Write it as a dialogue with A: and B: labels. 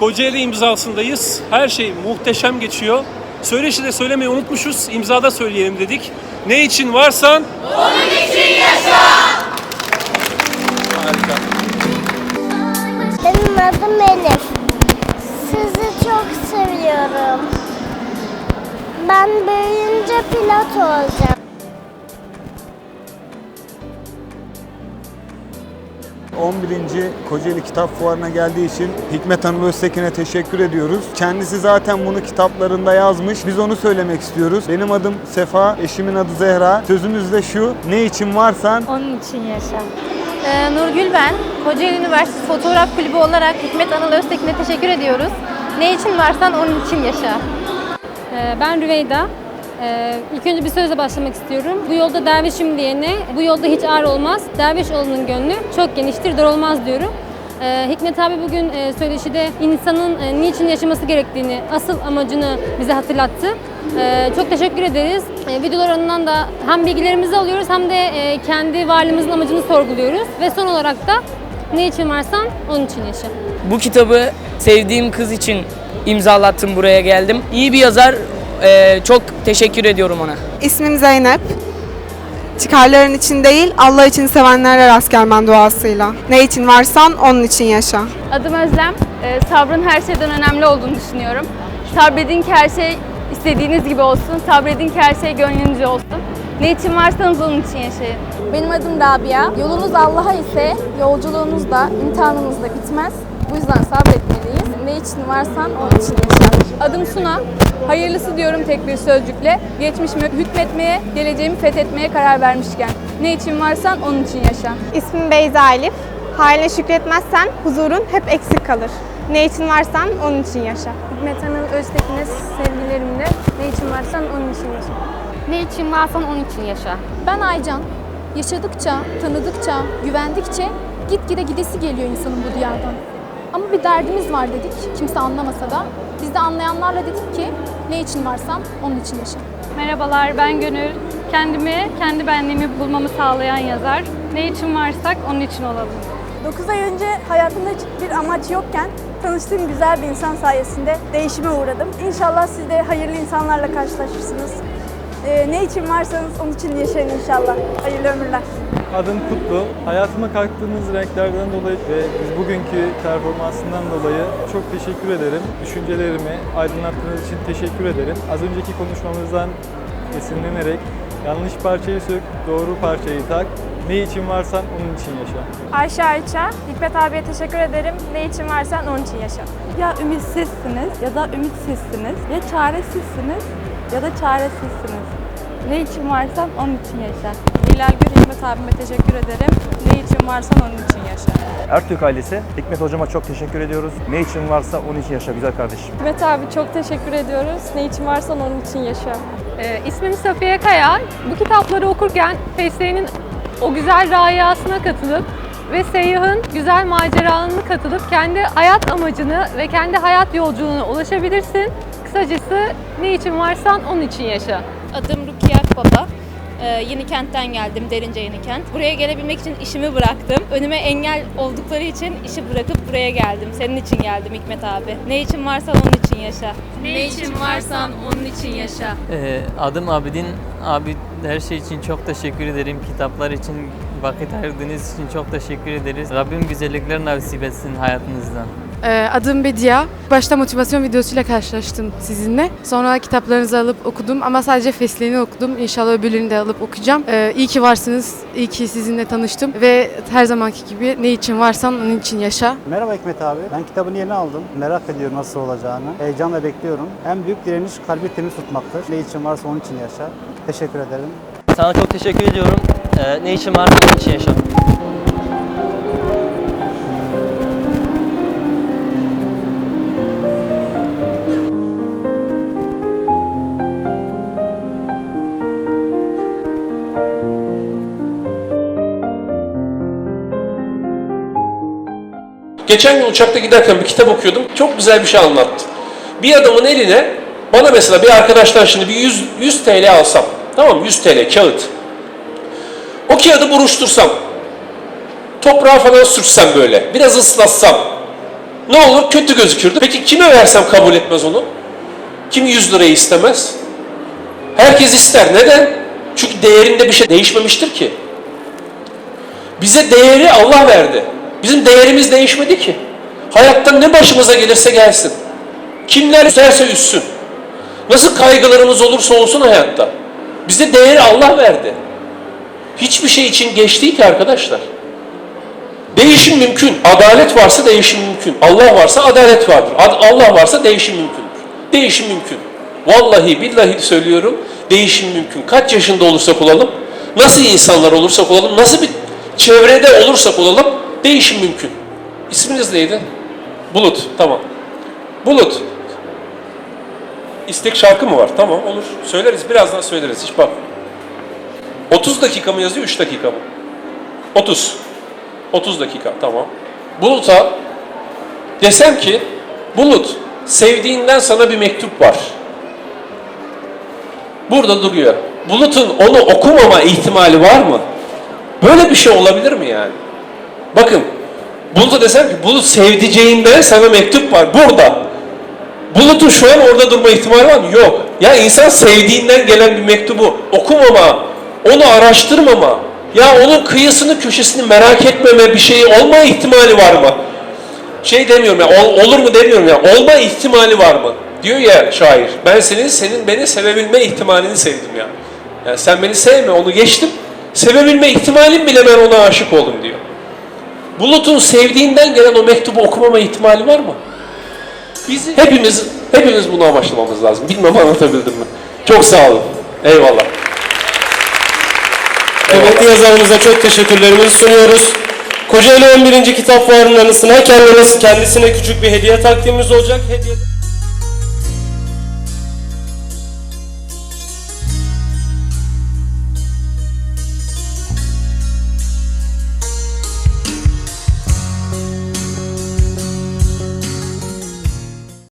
A: Kocaeli imzasındayız. Her şey muhteşem geçiyor. Söyleşi de söylemeyi unutmuşuz. İmzada söyleyelim dedik. Ne için varsan... Onun için yaşa! Harika.
B: Benim adım Elif. Sizi çok seviyorum. Ben büyüyünce pilot olacağım.
C: 11. Kocaeli Kitap Fuarı'na geldiği için Hikmet Hanım Öztekin'e teşekkür ediyoruz. Kendisi zaten bunu kitaplarında yazmış. Biz onu söylemek istiyoruz. Benim adım Sefa, eşimin adı Zehra. Sözümüz de şu, ne için varsan
D: Onun için yaşa. Ee, Nurgül ben. Kocaeli Üniversitesi Fotoğraf Kulübü olarak Hikmet Anıl Öztekin'e teşekkür ediyoruz. Ne için varsan onun için yaşa.
E: Ee, Ben Rüveyda. Ee, İlk önce bir sözle başlamak istiyorum. Bu yolda dervişim diyene, bu yolda hiç ağır olmaz. Derviş olanın gönlü çok geniştir, dar olmaz diyorum. Ee, Hikmet abi bugün e, söyleşide insanın e, niçin yaşaması gerektiğini, asıl amacını bize hatırlattı. Ee, Çok teşekkür ederiz. Ee, Videolarından da hem bilgilerimizi alıyoruz hem de e, kendi varlığımızın amacını sorguluyoruz. Ve son olarak da ne için varsan onun için yaşa.
F: Bu kitabı sevdiğim kız için imzalattım buraya geldim. İyi bir yazar. Ee, çok teşekkür ediyorum ona.
G: İsmim Zeynep. Çıkarların için değil, Allah için sevenlere rast gelmen duasıyla. Ne için varsan onun için yaşa.
H: Adım Özlem. Ee, sabrın her şeyden önemli olduğunu düşünüyorum. Sabredin ki her şey istediğiniz gibi olsun. Sabredin ki her şey gönlünüzce olsun. Ne için varsanız onun için yaşayın.
I: Benim adım Rabia. Yolunuz Allah'a ise yolculuğunuz da imtihanınız da bitmez. Bu yüzden sabretmeliyiz. Ne için varsan onun için yaşa.
H: Adım Suna. Hayırlısı diyorum tek bir sözcükle. Geçmişime hükmetmeye, geleceğimi fethetmeye karar vermişken. Ne için varsan onun için yaşa.
G: İsmim Beyza Elif. Haline şükretmezsen huzurun hep eksik kalır. Ne için varsan onun için yaşa.
D: Hikmet Anıl Öztekin'e sevgilerimle ne için varsan onun için yaşa.
E: Ne için varsan onun için yaşa.
I: Ben Aycan. Yaşadıkça, tanıdıkça, güvendikçe gitgide gidesi geliyor insanın bu diyardan. Ama bir derdimiz var dedik, kimse anlamasa da. Biz de anlayanlarla dedik ki ne için varsan onun için yaşa.
E: Merhabalar ben Gönül. Kendimi, kendi benliğimi bulmamı sağlayan yazar. Ne için varsak onun için olalım.
J: 9 ay önce hayatımda hiçbir amaç yokken tanıştığım güzel bir insan sayesinde değişime uğradım. İnşallah siz de hayırlı insanlarla karşılaşırsınız. Ee, ne için varsanız onun için yaşayın inşallah. Hayırlı ömürler.
K: Adım Kutlu. Hayatıma kattığınız renklerden dolayı ve biz bugünkü performansından dolayı çok teşekkür ederim. Düşüncelerimi aydınlattığınız için teşekkür ederim. Az önceki konuşmamızdan esinlenerek yanlış parçayı sök, doğru parçayı tak. Ne için varsan onun için yaşa.
J: Ayşe Ayça, Hikmet abiye teşekkür ederim. Ne için varsan onun için yaşa.
H: Ya ümitsizsiniz ya da ümitsizsiniz. Ya çaresizsiniz ya da çaresizsiniz. Ne için varsan onun için yaşa. Hilal Gül Hikmet abime teşekkür ederim. Ne için varsan onun için yaşa.
L: Ertürk ailesi, Hikmet hocama çok teşekkür ediyoruz. Ne için varsa onun için yaşa güzel kardeşim.
E: Hikmet abi çok teşekkür ediyoruz. Ne için varsan onun için yaşa.
D: Ee, ismim Safiye Kaya. Bu kitapları okurken Fesleğen'in o güzel rayasına katılıp ve seyyahın güzel maceralarına katılıp kendi hayat amacını ve kendi hayat yolculuğuna ulaşabilirsin. Kısacası ne için varsan onun için yaşa.
H: Rukiye Akbaba. Ee, yeni kentten geldim, Derince Yeni Kent. Buraya gelebilmek için işimi bıraktım. Önüme engel oldukları için işi bırakıp buraya geldim. Senin için geldim Hikmet abi. Ne için varsan onun için yaşa.
D: Ne için varsan onun için yaşa.
F: Ee, adım Abidin. Abi her şey için çok teşekkür ederim. Kitaplar için vakit ayırdığınız için çok teşekkür ederiz. Rabbim güzellikler nasip etsin hayatınızda.
G: Ee, adım Bedia. Başta motivasyon videosuyla karşılaştım sizinle. Sonra kitaplarınızı alıp okudum ama sadece Fesleğen'i okudum. İnşallah öbürlerini de alıp okuyacağım. Ee, iyi ki varsınız. İyi ki sizinle tanıştım. Ve her zamanki gibi ne için varsan onun için yaşa.
L: Merhaba Hikmet abi. Ben kitabını yeni aldım. Merak ediyorum nasıl olacağını. Heyecanla bekliyorum. En büyük direniş kalbi temiz tutmaktır. Ne için varsa onun için yaşa. Teşekkür ederim.
F: Sana çok teşekkür ediyorum. Ee, ne için varsa onun için yaşa.
A: Geçen gün uçakta giderken bir kitap okuyordum. Çok güzel bir şey anlattı. Bir adamın eline bana mesela bir arkadaştan şimdi bir 100, 100 TL alsam. Tamam mı? 100 TL kağıt. O kağıdı buruştursam. Toprağa falan sürtsem böyle. Biraz ıslatsam. Ne olur? Kötü gözükürdü. Peki kime versem kabul etmez onu? Kim 100 lirayı istemez? Herkes ister. Neden? Çünkü değerinde bir şey değişmemiştir ki. Bize değeri Allah verdi. Bizim değerimiz değişmedi ki. Hayatta ne başımıza gelirse gelsin. Kimler üsterse üssün. Nasıl kaygılarımız olursa olsun hayatta. Bize değeri Allah verdi. Hiçbir şey için geç değil ki arkadaşlar. Değişim mümkün. Adalet varsa değişim mümkün. Allah varsa adalet vardır. Allah varsa değişim mümkündür. Değişim mümkün. Vallahi billahi söylüyorum. Değişim mümkün. Kaç yaşında olursak olalım, nasıl insanlar olursak olalım, nasıl bir çevrede olursak olalım değişim mümkün. İsminiz neydi? Bulut. Tamam. Bulut. İstek şarkı mı var? Tamam olur. Söyleriz. Birazdan söyleriz. Hiç bak. 30 dakika mı yazıyor, 3 dakika mı? 30. 30 dakika. Tamam. Bulut'a desem ki Bulut sevdiğinden sana bir mektup var. Burada duruyor. Bulut'un onu okumama ihtimali var mı? Böyle bir şey olabilir mi yani? Bakın Bulut'a desem ki Bulut sevdiceğinden sana mektup var burada. Bulut'un şu an orada durma ihtimali var mı? Yok. Ya insan sevdiğinden gelen bir mektubu okumama, onu araştırmama, ya onun kıyısını köşesini merak etmeme bir şeyi olma ihtimali var mı? Şey demiyorum ya, ol- olur mu demiyorum ya, olma ihtimali var mı? Diyor ya şair, ben senin, senin beni sevebilme ihtimalini sevdim ya. Yani sen beni sevme, onu geçtim. Sevebilme ihtimalim bile ben ona aşık oldum diyor. Bulut'un sevdiğinden gelen o mektubu okumama ihtimali var mı? Biz hepimiz hepimiz bunu amaçlamamız lazım. Bilmem anlatabildim mi? Çok sağ olun. Eyvallah.
M: Kıymetli yazarımıza çok teşekkürlerimizi sunuyoruz. Kocaeli 11. Kitap Fuarı'nın anısına kendiniz kendisine küçük bir hediye takdimimiz olacak. Hediye